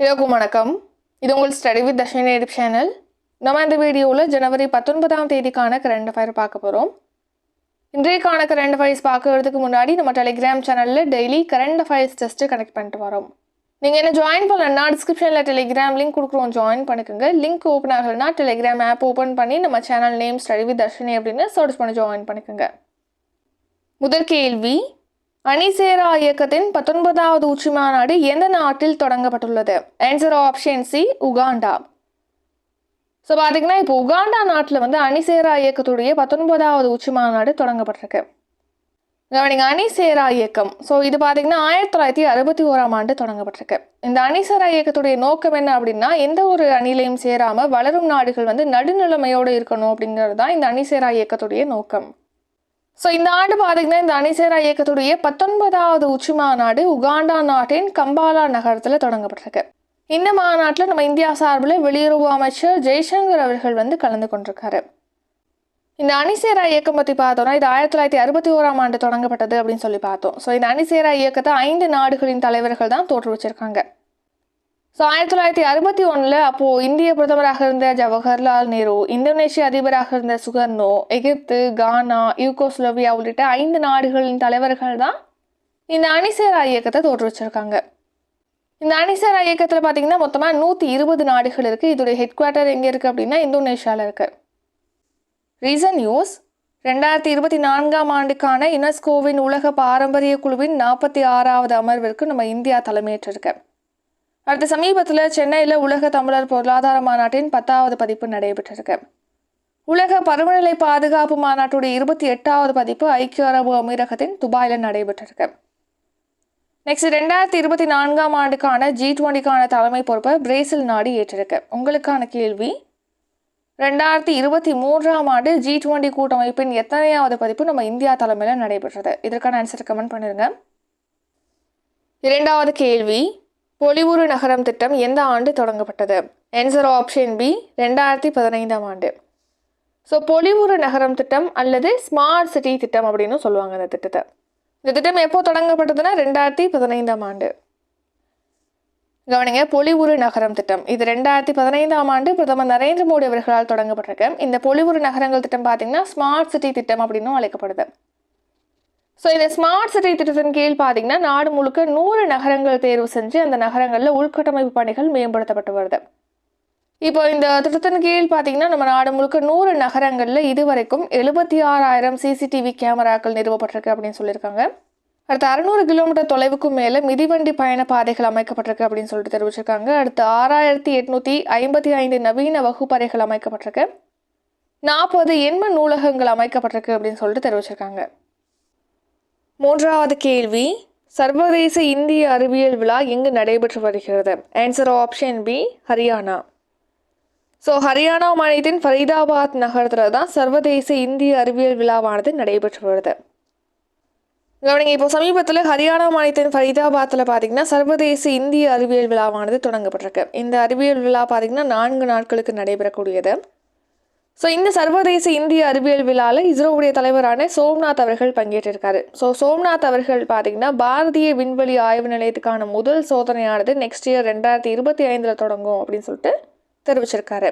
எல்லாருக்கும் வணக்கம். இது உங்கள் ஸ்டடி வித் தர்ஷினி எடிப் சேனல் நம்ம இந்த வீடியோவில் ஜனவரி பத்தொன்பதாம் தேதிக்கான கரண்ட் அஃபேர் பார்க்க போகிறோம் இன்றைக்கான கரண்ட் அஃபயர்ஸ் பார்க்கறதுக்கு முன்னாடி நம்ம டெலிகிராம் சேனலில் daily current affairs test connect பண்ணிட்டு வரோம். நீங்கள் என்ன ஜாயின் பண்ணலன்னா டிஸ்கிரிப்ஷனில் டெலிகிராம் லிங்க் கொடுக்குறோம். ஜாயின் பண்ணிக்கோங்க. லிங்க் ஓப்பன் ஆகலைன்னா டெலிகிராம் ஆப் ஓப்பன் பண்ணி நம்ம channel name study with Dharshini அப்படின்னு சர்ச் பண்ணி ஜாயின் பண்ணிக்கோங்க. முதல் கேள்வி அணிசேரா இயக்கத்தின் பத்தொன்பதாவது உச்சி மாநாடு எந்த நாட்டில் தொடங்கப்பட்டுள்ளது? Answer option C Uganda. So பார்த்தீங்கன்னா இப்போ உகாண்டா நாட்டில் வந்து அணிசேரா இயக்கத்துடைய பத்தொன்பதாவது உச்சி மாநாடு தொடங்கப்பட்டிருக்கு. கவனிங்க அணிசேரா இயக்கம். ஸோ இது பார்த்தீங்கன்னா ஆயிரத்தி தொள்ளாயிரத்தி அறுபத்தி ஓராம் ஆண்டு தொடங்கப்பட்டிருக்கு. இந்த அணிசேரா இயக்கத்துடைய நோக்கம் என்ன அப்படின்னா எந்த ஒரு அணிலையும் சேராமல் வளரும் நாடுகள் வந்து நடுநிலைமையோடு இருக்கணும் அப்படிங்கிறது தான் இந்த அணிசேரா இயக்கத்துடைய நோக்கம். ஸோ இந்த ஆண்டு பார்த்தீங்கன்னா இந்த அணிசேரா இயக்கத்துடைய பத்தொன்பதாவது உச்சி மாநாடு உகாண்டா நாட்டின் கம்பாலா நகரத்தில் தொடங்கப்பட்டிருக்கு. இந்த மாநாட்டில் நம்ம இந்தியா சார்பில் வெளியுறவு அமைச்சர் ஜெய்சங்கர் அவர்கள் வந்து கலந்து கொண்டிருக்காரு. இந்த அணிசேரா இயக்கம் பற்றி பார்த்தோம்னா இது ஆயிரத்தி தொள்ளாயிரத்தி அறுபத்தி ஓராம் ஆண்டு தொடங்கப்பட்டது அப்படின்னு சொல்லி பார்த்தோம். ஸோ இந்த அணிசேரா இயக்கத்தை ஐந்து நாடுகளின் தலைவர்கள் தான் தோற்றுவிச்சிருக்காங்க. ஸோ ஆயிரத்தி தொள்ளாயிரத்தி அறுபத்தி ஒன்றில் அப்போது இந்திய பிரதமராக இருந்த ஜவஹர்லால் நேரு இந்தோனேஷிய அதிபராக இருந்த சுகர்னோ எகிப்து கானா யூகோஸ்லோவியா உள்ளிட்ட ஐந்து நாடுகளின் தலைவர்கள் தான் இந்த அணிசேரா இயக்கத்தை தோற்றுவிச்சிருக்காங்க இந்த அணிசேரா இயக்கத்தில் பார்த்தீங்கன்னா மொத்தமாக நூற்றி இருபது நாடுகள் இருக்குது இதோடைய ஹெட் குவார்ட்டர் எங்கே இருக்குது அப்படின்னா இந்தோனேஷியாவில் இருக்குது ரீசன் நியூஸ் ரெண்டாயிரத்தி இருபத்தி நான்காம் ஆண்டுக்கான யுனெஸ்கோவின் உலக பாரம்பரிய குழுவின் நாற்பத்தி ஆறாவது அமர்விற்கு நம்ம இந்தியா தலைமையேற்றிருக்கேன் அடுத்த சமீபத்தில் சென்னையில் உலக தமிழர் பொருளாதார மாநாட்டின் பத்தாவது பதிப்பு நடைபெற்றிருக்கு. உலக பருவநிலை பாதுகாப்பு மாநாட்டுடைய இருபத்தி எட்டாவது பதிப்பு ஐக்கிய அரபு அமீரகத்தின் துபாயில் நடைபெற்றிருக்கு. நெக்ஸ்ட் ரெண்டாயிரத்தி இருபத்தி நான்காம் ஆண்டுக்கான ஜி டுவெண்ட்டிக்கான தலைமை பொறுப்பை பிரேசில் நாடு ஏற்றிருக்கு. உங்களுக்கான கேள்வி? ரெண்டாயிரத்தி இருபத்தி மூன்றாம் ஆண்டு ஜி டுவெண்ட்டி கூட்டமைப்பின் எத்தனையாவது பதிப்பு நம்ம இந்தியா தலைமையில் நடைபெற்றது? இதற்கான ஆன்சர் கமெண்ட் பண்ணிருங்க. இரண்டாவது கேள்வி பொலிவுறு நகரம் திட்டம் எந்த ஆண்டு தொடங்கப்பட்டது? ஆன்சர் ஆப்ஷன் பி ரெண்டாயிரத்தி பதினைந்தாம் ஆண்டு. ஸோ பொலிவுறு நகரம் திட்டம் அல்லது ஸ்மார்ட் சிட்டி திட்டம் அப்படின்னு சொல்லுவாங்க இந்த திட்டத்தை. இந்த திட்டம் எப்போ தொடங்கப்பட்டதுன்னா ரெண்டாயிரத்தி பதினைந்தாம் ஆண்டு. கவனிங்க பொலிவுறு நகரம் திட்டம். இது ரெண்டாயிரத்தி பதினைந்தாம் ஆண்டு பிரதமர் நரேந்திர மோடி அவர்களால் தொடங்கப்பட்டிருக்கு. இந்த பொலிவுறு நகரங்கள் திட்டம் பார்த்தீங்கன்னா ஸ்மார்ட் சிட்டி திட்டம் அப்படின்னும் அழைக்கப்படுது. ஸோ இந்த ஸ்மார்ட் சிட்டி திட்டத்தின் கீழ் பார்த்தீங்கன்னா நாடு முழுக்க நூறு நகரங்கள் தேர்வு செஞ்சு அந்த நகரங்களில் உள்கட்டமைப்பு பணிகள் மேம்படுத்தப்பட்டு வருது. இப்போ இந்த திட்டத்தின் கீழ் பார்த்தீங்கன்னா நம்ம நாடு முழுக்க நூறு நகரங்களில் இதுவரைக்கும் எழுபத்தி ஆறாயிரம் சிசிடிவி கேமராக்கள் நிறுவப்பட்டிருக்கு அப்படின்னு சொல்லியிருக்காங்க. அடுத்து அறுநூறு கிலோமீட்டர் தொலைவுக்கும் மேலே மிதிவண்டி பயண பாதைகள் அமைக்கப்பட்டிருக்கு அப்படின்னு சொல்லிட்டு தெரிவிச்சிருக்காங்க. அடுத்து ஆறாயிரத்தி எட்நூற்றி ஐம்பத்தி ஐந்து நவீன வகுப்பறைகள் அமைக்கப்பட்டிருக்கு. நாற்பது எண்ம நூலகங்கள் அமைக்கப்பட்டிருக்கு அப்படின்னு சொல்லிட்டு தெரிவிச்சிருக்காங்க. மூன்றாவது கேள்வி சர்வதேச இந்திய அறிவியல் விழா எங்கு நடைபெற்று வருகிறது? Answer option B Haryana. So Haryana மாநிலத்தின் ஃபரீதாபாத் நகரத்தில் தான் சர்வதேச இந்திய அறிவியல் விழாவானது நடைபெற்று வருது. கவனிங்க இப்போ சமீபத்தில் ஹரியானா மாநிலத்தின் ஃபரீதாபாத்தில் பார்த்தீங்கன்னா சர்வதேச இந்திய அறிவியல் விழாவானது தொடங்கப்பட்டிருக்கு. இந்த அறிவியல் விழா பார்த்தீங்கன்னா நான்கு நாட்களுக்கு நடைபெறக்கூடியது. ஸோ இந்த சர்வதேச இந்திய அறிவியல் விழாவில் இஸ்ரோவுடைய தலைவரான சோம்நாத் அவர்கள் பங்கேற்றிருக்காரு. ஸோ சோம்நாத் அவர்கள் பார்த்தீங்கன்னா பாரதிய விண்வெளி ஆய்வு நிலையத்துக்கான முதல் சோதனையானது நெக்ஸ்ட் இயர் ரெண்டாயிரத்தி இருபத்தி ஐந்தில் தொடங்கும் அப்படின்னு சொல்லிட்டு தெரிவிச்சிருக்காரு.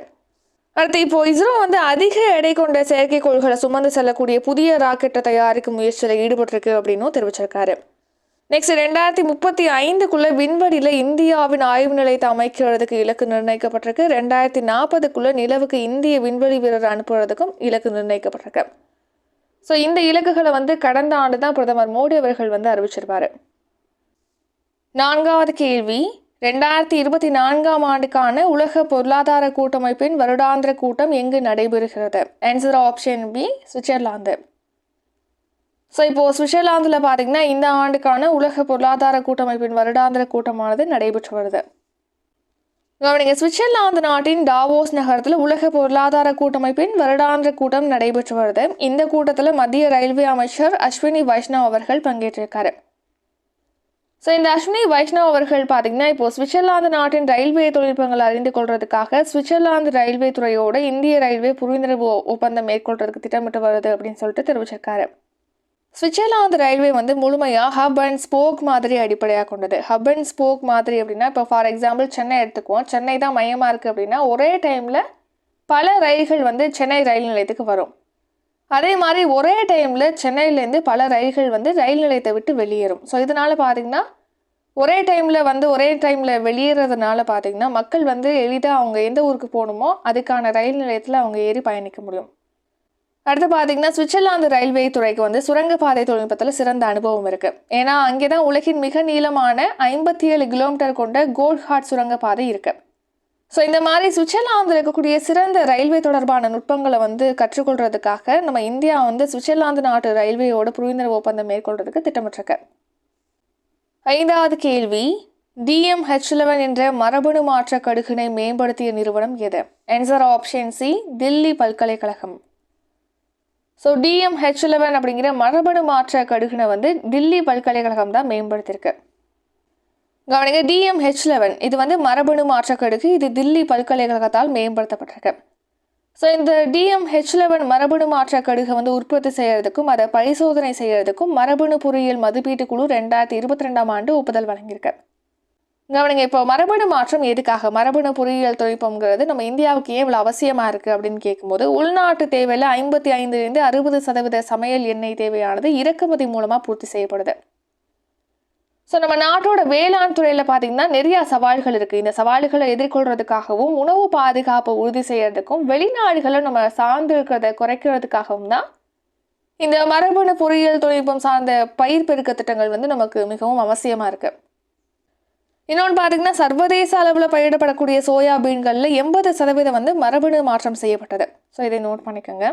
அடுத்து இப்போ இஸ்ரோ வந்து அதிக எடை கொண்ட செயற்கைக்கோள்களை சுமந்து செல்லக்கூடிய புதிய ராக்கெட்டை தயாரிக்கும் முயற்சியில் ஈடுபட்டிருக்கு அப்படின்னும் தெரிவிச்சிருக்காரு. நெக்ஸ்ட் ரெண்டாயிரத்தி முப்பத்தி ஐந்துக்குள்ள விண்வெளியில் இந்தியாவின் ஆய்வு நிலையத்தை அமைக்கிறதுக்கு இலக்கு நிர்ணயிக்கப்பட்டிருக்கு. ரெண்டாயிரத்தி நாற்பதுக்குள்ள நிலவுக்கு இந்திய விண்வெளி வீரர் அனுப்புறதுக்கும் இலக்கு நிர்ணயிக்கப்பட்டிருக்கு. ஸோ இந்த இலக்குகளை வந்து கடந்த ஆண்டு தான் பிரதமர் மோடி அவர்கள் வந்து அறிவிச்சிருப்பாரு. நான்காவது கேள்வி ரெண்டாயிரத்தி இருபத்தி நான்காம் ஆண்டுக்கான உலக பொருளாதார கூட்டமைப்பின் வருடாந்திர கூட்டம் எங்கு நடைபெறுகிறது? Answer option B Switzerland so இப்போது சுவிட்சர்லாந்தில் பார்த்தீங்கன்னா இந்த ஆண்டுக்கான உலக பொருளாதார கூட்டமைப்பின் வருடாந்திர கூட்டமானது நடைபெற்று வருது. கவனிங்க சுவிட்சர்லாந்து நாட்டின் டாவோஸ் நகரத்தில் உலக பொருளாதார கூட்டமைப்பின் வருடாந்திர கூட்டம் நடைபெற்று வருது. இந்த கூட்டத்தில் மத்திய ரயில்வே அமைச்சர் அஸ்வினி வைஷ்ணவ் அவர்கள் பங்கேற்றிருக்காரு. ஸோ இந்த அஸ்வினி வைஷ்ணவ் அவர்கள் பார்த்தீங்கன்னா இப்போ சுவிட்சர்லாந்து நாட்டின் ரயில்வே தொழில்நுட்பங்கள் அறிந்து கொள்றதுக்காக சுவிட்சர்லாந்து ரயில்வே துறையோட இந்திய ரயில்வே புரிந்துணர்வு ஒப்பந்தம் மேற்கொள்றதுக்கு திட்டமிட்டு வருது அப்படின்னு சொல்லிட்டு தெரிவிச்சிருக்காரு. சுவிட்சர்லாந்து ரயில்வே வந்து முழுமையாக ஹப் அண்ட் ஸ்போக் மாதிரி அடிப்படையாக கொண்டது. ஹப் அண்ட் ஸ்போக் மாதிரி அப்படின்னா இப்போ ஃபார் எக்ஸாம்பிள் சென்னை எடுத்துக்குவோம். சென்னை தான் மையமாக இருக்குது அப்படின்னா ஒரே டைமில் பல ரயில்கள் வந்து சென்னை ரயில் நிலையத்துக்கு வரும். அதே மாதிரி ஒரே டைமில் சென்னையிலேருந்து பல ரயில்கள் வந்து ரயில் நிலையத்தை விட்டு வெளியேறும். ஸோ இதனால் பார்த்தீங்கன்னா ஒரே டைமில் வந்து ஒரே டைமில் வெளியேறதுனால பார்த்தீங்கன்னா மக்கள் வந்து எளிதாக அவங்க எந்த ஊருக்கு போகணுமோ அதுக்கான ரயில் நிலையத்தில் அவங்க ஏறி பயணிக்க முடியும். அடுத்து பார்த்தீங்கன்னா சுவிட்சர்லாந்து ரயில்வே துறைக்கு வந்து சுரங்கப்பாதை தொழில்நுட்பத்தில் சிறந்த அனுபவம் இருக்குது ஏன்னா அங்கே தான் உலகின் மிக நீளமான ஐம்பத்தி ஏழு கிலோமீட்டர் கொண்ட கோல்ஹாட் சுரங்கப்பாதை இருக்குது ஸோ இந்த மாதிரி சுவிட்சர்லாந்தில் இருக்கக்கூடிய சிறந்த ரயில்வே தொடர்பான நுட்பங்களை வந்து கற்றுக்கொள்றதுக்காக நம்ம இந்தியா வந்து சுவிட்சர்லாந்து நாட்டு ரயில்வேயோட புரிந்துணர்வு ஒப்பந்தம் மேற்கொள்றதுக்கு திட்டமிட்டிருக்கு. ஐந்தாவது கேள்வி டிஎம்ஹெச் லெவன் என்ற மரபணு மாற்ற கடுகினை மேம்படுத்திய நிறுவனம் எது? ஆன்சர் ஆப்ஷன் சி தில்லி பல்கலைக்கழகம். ஸோ டிஎம்ஹெச் லெவன் அப்படிங்கிற மரபணு மாற்ற கடுகுனை வந்து தில்லி பல்கலைக்கழகம் தான் மேம்படுத்தியிருக்கு. கவனிங்க டிஎம்ஹெச் லெவன் இது வந்து மரபணு மாற்ற கடுகு இது தில்லி பல்கலைக்கழகத்தால் மேம்படுத்தப்பட்டிருக்கு. ஸோ இந்த டிஎம்ஹெச் லெவன் மரபணு மாற்ற கடுகை வந்து உற்பத்தி செய்கிறதுக்கும் அதை பரிசோதனை செய்கிறதுக்கும் மரபணு பொறியியல் மதிப்பீட்டு குழு ரெண்டாயிரத்தி இருபத்தி ரெண்டாம் ஆண்டு ஒப்புதல் வழங்கியிருக்கு. கவனிங்க இப்போ மரபணு மாற்றம் எதுக்காக? மரபணு பொறியியல் தொழில்நுட்பங்கிறது நம்ம இந்தியாவுக்கு ஏன் இவ்வளோ அவசியமாக இருக்குது அப்படின்னு கேட்கும்போது உள்நாட்டு தேவையில் ஐம்பத்தி ஐந்துலேருந்து அறுபது சதவீத சமையல் எண்ணெய் தேவையானது இறக்குமதி மூலமாக பூர்த்தி செய்யப்படுது. ஸோ நம்ம நாட்டோட வேளாண் துறையில் பார்த்திங்கன்னா நிறையா சவால்கள் இருக்குது இந்த சவால்களை எதிர்கொள்கிறதுக்காகவும் உணவு பாதுகாப்பை உறுதி செய்கிறதுக்கும் வெளிநாடுகளை நம்ம சார்ந்து இருக்கிறத குறைக்கிறதுக்காகவும் தான் இந்த மரபணு பொறியியல் தொழில்நுட்பம் சார்ந்த பயிர் பெருக்க திட்டங்கள் வந்து நமக்கு மிகவும் அவசியமாக இருக்குது இன்னொன்று பார்த்தீங்கன்னா சர்வதேச அளவில் பயிரிடப்படக்கூடிய சோயா பீன்களில் எண்பது சதவீதம் வந்து மரபணு மாற்றம் செய்யப்பட்டது. ஸோ இதை நோட் பண்ணிக்கோங்க.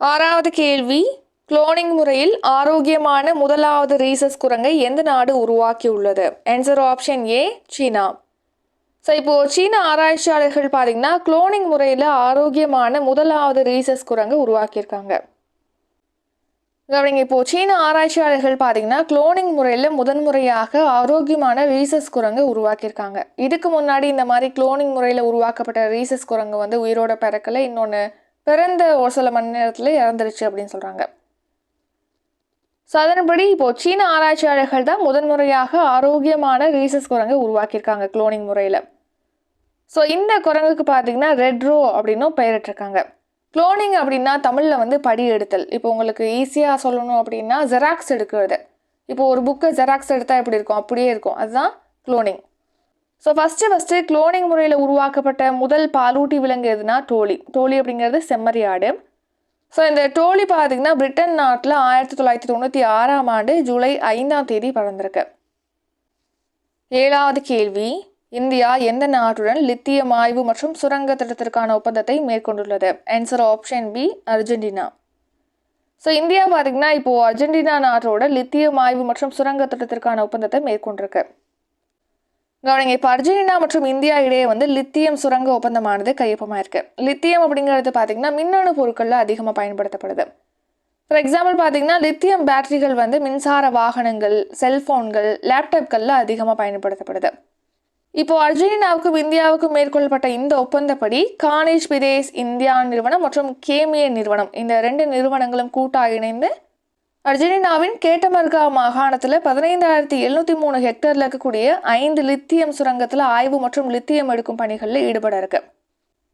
ஆறாவது கேள்வி. குளோனிங் முறையில் ஆரோக்கியமான முதலாவது ரீசஸ் குரங்கை எந்த நாடு உருவாக்கி உள்ளது answer option A China. So இப்போது சீன ஆராய்ச்சியாளர்கள் பார்த்தீங்கன்னா குளோனிங் முறையில் ஆரோக்கியமான முதலாவது ரீசஸ் குரங்கை உருவாக்கியிருக்காங்க. கவனிங்க இப்போது சீன ஆராய்ச்சியாளர்கள் பார்த்தீங்கன்னா குளோனிங் முறையில் முதன்முறையாக ஆரோக்கியமான ரீசஸ் குரங்கை உருவாக்கியிருக்காங்க. இதுக்கு முன்னாடி இந்த மாதிரி குளோனிங் முறையில் உருவாக்கப்பட்ட ரீசஸ் குரங்கு வந்து உயிரோட பிறக்கலை. இன்னொன்று பிறந்த ஒரு சில மணி நேரத்தில் இறந்துருச்சு அப்படின்னு சொல்கிறாங்க ஸோ அதன்படி இப்போது சீன ஆராய்ச்சியாளர்கள் தான் முதன்முறையாக ஆரோக்கியமான ரீசஸ் குரங்கை உருவாக்கியிருக்காங்க குளோனிங் முறையில். ஸோ இந்த குரங்குக்கு பார்த்தீங்கன்னா ரெட்ரோ அப்படின்னும் பெயரிட்டிருக்காங்க. குளோனிங் அப்படின்னா தமிழில் வந்து படி எடுத்தல். இப்போ உங்களுக்கு ஈஸியாக சொல்லணும் அப்படின்னா ஜெராக்ஸ் எடுக்கிறது. இப்போ ஒரு புக்கை ஜெராக்ஸ் எடுத்தால் எப்படி இருக்கும்? அப்படியே இருக்கும். அதுதான் cloning so first first cloning முறையில் உருவாக்கப்பட்ட முதல் பாலூட்டி விலங்கு எதுனா டோலி டோலி அப்படிங்கிறது செம்மறியாடு ஸோ இந்த டோலி பார்த்திங்கன்னா பிரிட்டன் நாட்டில் ஆயிரத்தி தொள்ளாயிரத்தி தொண்ணூற்றி ஆறாம் ஆண்டு ஜூலை ஐந்தாம் தேதி பிறந்திருக்கு. ஏழாவது கேள்வி. இந்தியா எந்த நாட்டுடன் லித்தியம் ஆய்வு மற்றும் சுரங்க திட்டத்திற்கான ஒப்பந்தத்தை மேற்கொண்டுள்ளது? Answer option B Argentina so India பார்த்திங்கன்னா இப்போது அர்ஜென்டினா நாட்டோட லித்தியம் ஆய்வு மற்றும் சுரங்க திட்டத்திற்கான ஒப்பந்தத்தை மேற்கொண்டிருக்கு. கவனிங்க இப்போ அர்ஜென்டினா மற்றும் இந்தியா இடையே வந்து லித்தியம் சுரங்க ஒப்பந்தமானது கையொப்பமாயிருக்கு. லித்தியம் அப்படிங்கிறது பார்த்தீங்கன்னா மின்னணு பொருட்களில் அதிகமாக பயன்படுத்தப்படுது. ஃபார் எக்ஸாம்பிள் பார்த்தீங்கன்னா லித்தியம் பேட்டரிகள் வந்து மின்சார வாகனங்கள் செல்ஃபோன்கள் லேப்டாப்களில் அதிகமாக பயன்படுத்தப்படுது. இப்போ அர்ஜென்டினாவுக்கும் இந்தியாவுக்கும் மேற்கொள்ளப்பட்ட இந்த ஒப்பந்தப்படி கானேஜ் பிரதேஷ் இந்தியா நிறுவனம் மற்றும் கேமிய நிறுவனம் இந்த ரெண்டு நிறுவனங்களும் கூட்டாக இணைந்து அர்ஜென்டினாவின் கேட்டமர்கா மாகாணத்தில் பதினைந்தாயிரத்தி எழுநூற்றி மூணு ஹெக்டரில் இருக்கக்கூடிய ஐந்து லித்தியம் சுரங்கத்தில் ஆய்வு மற்றும் லித்தியம் எடுக்கும் பணிகளில் ஈடுபட இருக்கு.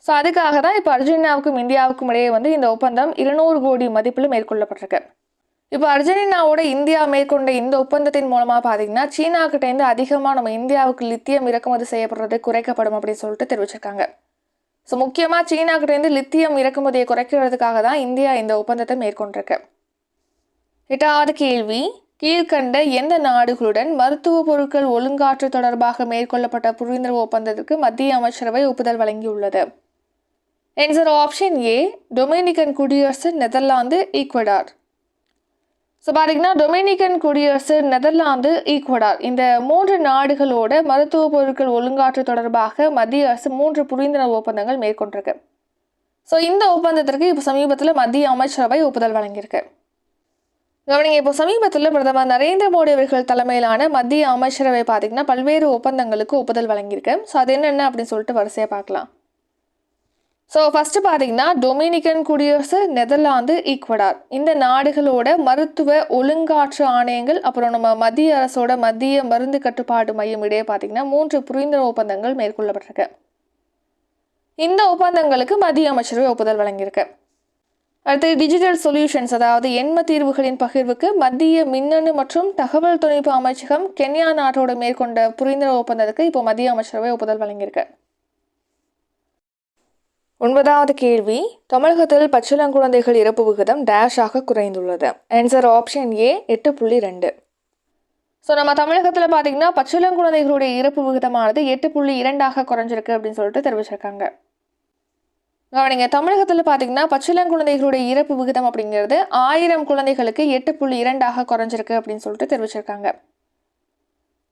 ஸோ அதுக்காக தான் இப்போ அர்ஜென்டினாவுக்கும் இந்தியாவுக்கும் இடையே வந்து இந்த ஒப்பந்தம் இருநூறு கோடி மதிப்பில் மேற்கொள்ளப்பட்டிருக்கு. இப்போ அர்ஜென்டினாவோட இந்தியா மேற்கொண்ட இந்த ஒப்பந்தத்தின் மூலமாக பார்த்தீங்கன்னா சீனா கிட்டேருந்து அதிகமாக நம்ம இந்தியாவுக்கு லித்தியம் இறக்குமதி செய்யப்படுறது குறைக்கப்படும் அப்படின்னு சொல்லிட்டு தெரிவிச்சிருக்காங்க. ஸோ முக்கியமாக சீனா கிட்டேருந்து லித்தியம் இறக்குமதியை குறைக்கிறதுக்காக தான் இந்தியா இந்த ஒப்பந்தத்தை மேற்கொண்டிருக்கு. எட்டாவது கேள்வி கீழ்கண்ட எந்த நாடுகளுடன் மருத்துவ பொருட்கள் ஒழுங்காற்று தொடர்பாக மேற்கொள்ளப்பட்ட புரிந்துணர்வு ஒப்பந்தத்திற்கு மத்திய அமைச்சரவை ஒப்புதல் வழங்கியுள்ளது. என்சர் ஆப்ஷன் ஏ டொமினிகன் குடியரசு நெதர்லாந்து ஈக்வடார் ஸோ பார்த்தீங்கன்னா டொமினிகன் குடியரசு நெதர்லாந்து ஈக்குவடார் இந்த மூன்று நாடுகளோட மருத்துவ பொருட்கள் ஒழுங்காற்று தொடர்பாக மத்திய அரசு மூன்று புரிந்துணர்வு ஒப்பந்தங்கள் மேற்கொண்டிருக்கு. ஸோ இந்த ஒப்பந்தத்திற்கு இப்போ சமீபத்தில் மத்திய அமைச்சரவை ஒப்புதல் வழங்கியிருக்கு. கவனிங்க இப்போ சமீபத்தில் பிரதமர் நரேந்திர மோடி அவர்கள் தலைமையிலான மத்திய அமைச்சரவை பார்த்தீங்கன்னா பல்வேறு ஒப்பந்தங்களுக்கு ஒப்புதல் வழங்கியிருக்கு. ஸோ அது என்னென்ன அப்படின்னு சொல்லிட்டு வரிசையாக பார்க்கலாம். ஸோ ஃபஸ்ட்டு பார்த்தீங்கன்னா டொமினிகன் குடியரசு நெதர்லாந்து ஈக்வடார். இந்த நாடுகளோட மருத்துவ ஒழுங்காற்று ஆணையங்கள் அப்புறம் நம்ம மத்திய அரசோட மத்திய மருந்து கட்டுப்பாடு மையம் இடையே பார்த்தீங்கன்னா மூன்று புரிந்துணர்வு ஒப்பந்தங்கள் மேற்கொள்ளப்பட்டிருக்கு. இந்த ஒப்பந்தங்களுக்கு மத்திய அமைச்சரவை ஒப்புதல் வழங்கியிருக்கு. அடுத்து டிஜிட்டல் சொல்யூஷன்ஸ் அதாவது எண்ம தீர்வுகளின் பகிர்வுக்கு மத்திய மின்னணு மற்றும் தகவல் தொழில்நுட்ப அமைச்சகம் கென்யா நாட்டோட மேற்கொண்ட புரிந்துணர்வு ஒப்பந்தத்துக்கு இப்போ மத்திய அமைச்சரவை ஒப்புதல் வழங்கியிருக்கு. ஒன்பதாவது கேள்வி. தமிழகத்தில் பச்சிளங்குழந்தைகள் இறப்பு விகிதம் டேஷாக குறைந்துள்ளது. ஆன்சர் ஆப்ஷன் ஏ எட்டு புள்ளி ரெண்டு. ஸோ நம்ம தமிழகத்தில் பார்த்தீங்கன்னா பச்சிளங்குழந்தைகளுடைய இறப்பு விகிதமானது எட்டு புள்ளி இரண்டாக குறைஞ்சிருக்கு அப்படின்னு சொல்லிட்டு தெரிவிச்சிருக்காங்க. கவனிங்க தமிழகத்தில் பார்த்தீங்கன்னா பச்சிளங்குழந்தைகளுடைய இறப்பு விகிதம் அப்படிங்கிறது ஆயிரம் குழந்தைகளுக்கு எட்டு புள்ளி இரண்டாக குறைஞ்சிருக்கு அப்படின்னு சொல்லிட்டு தெரிவிச்சிருக்காங்க.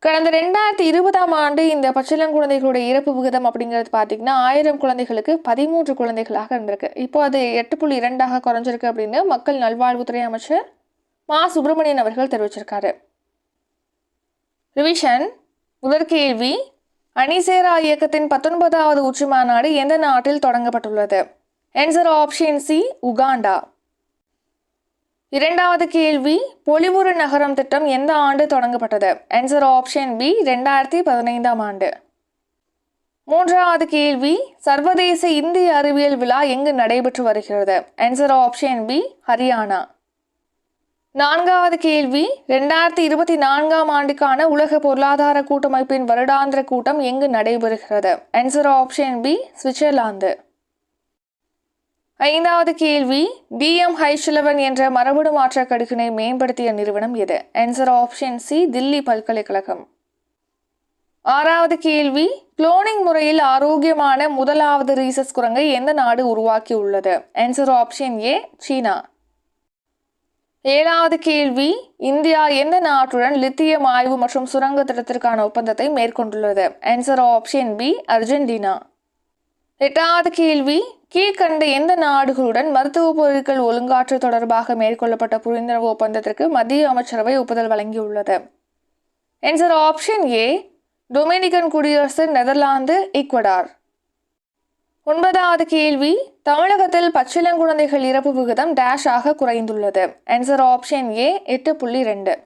கடந்த ரெண்டாயிரத்தி இருபதாம் ஆண்டு இந்த பச்சிளங்குழந்தைகளுடைய இறப்பு விகிதம் அப்படிங்கிறது பார்த்தீங்கன்னா ஆயிரம் குழந்தைகளுக்கு பதிமூன்று குழந்தைகளாக இருந்திருக்கு. இப்போ அது எட்டு புள்ளி இரண்டாக குறைஞ்சிருக்கு அப்படின்னு மக்கள் நல்வாழ்வுத்துறை அமைச்சர் மா. சுப்பிரமணியன் அவர்கள் தெரிவிச்சிருக்காரு. ரிவிஷன் முதற்கேள்வி அணிசேரா இயக்கத்தின் பத்தொன்பதாவது உச்சி மாநாடு எந்த நாட்டில் தொடங்கப்பட்டுள்ளது? ஆன்சர் ஆப்ஷன் சி உகாண்டா இரண்டாவது கேள்வி பொலிவுறு நகரம் திட்டம் எந்த ஆண்டு தொடங்கப்பட்டது? ஆன்சர் ஆப்ஷன் பி ரெண்டாயிரத்தி பதினைந்தாம் ஆண்டு. மூன்றாவது கேள்வி சர்வதேச இந்திய அறிவியல் விழா எங்கு நடைபெற்று வருகிறது? Answer option B Haryana. நான்காவது கேள்வி ரெண்டாயிரத்தி இருபத்தி நான்காம் ஆண்டுக்கான உலக பொருளாதார கூட்டமைப்பின் வருடாந்திர கூட்டம் எங்கு நடைபெறுகிறது? Answer option B Switzerland. ஐந்தாவது கேள்வி டிஎம் ஹைஷிலவன் என்ற மரபணு மாற்ற கடுகினை மேம்படுத்திய நிறுவனம் எது? ஆன்சர் ஆப்ஷன் சி தில்லி பல்கலைக்கழகம். ஆறாவது கேள்வி குளோனிங் முறையில் ஆரோக்கியமான முதலாவது ரீசஸ் குரங்கை எந்த நாடு உருவாக்கி உள்ளது ஆன்சர் ஆப்ஷன் ஏ சீனா. ஏழாவது கேள்வி இந்தியா எந்த நாட்டுடன் லித்தியம் ஆய்வு மற்றும் சுரங்க திட்டத்திற்கான ஒப்பந்தத்தை மேற்கொண்டுள்ளது? Answer option B Argentina. எட்டாவது கேள்வி கீழ்கண்ட எந்த நாடுகளுடன் மருத்துவ பொருட்கள் ஒழுங்காற்று தொடர்பாக மேற்கொள்ளப்பட்ட புரிந்துணர்வு ஒப்பந்தத்திற்கு மத்திய அமைச்சரவை ஒப்புதல் வழங்கியுள்ளது. என்சர் ஆப்ஷன் ஏ டொமினிகன் குடியரசு நெதர்லாந்து ஈக்வடார். ஒன்பதாவது கேள்வி தமிழகத்தில் பச்சிளங்குழந்தைகள் இறப்பு விகிதம் டேஷாக குறைந்துள்ளது. ஆன்சர் ஆப்ஷன் ஏ எட்டு புள்ளி ரெண்டு.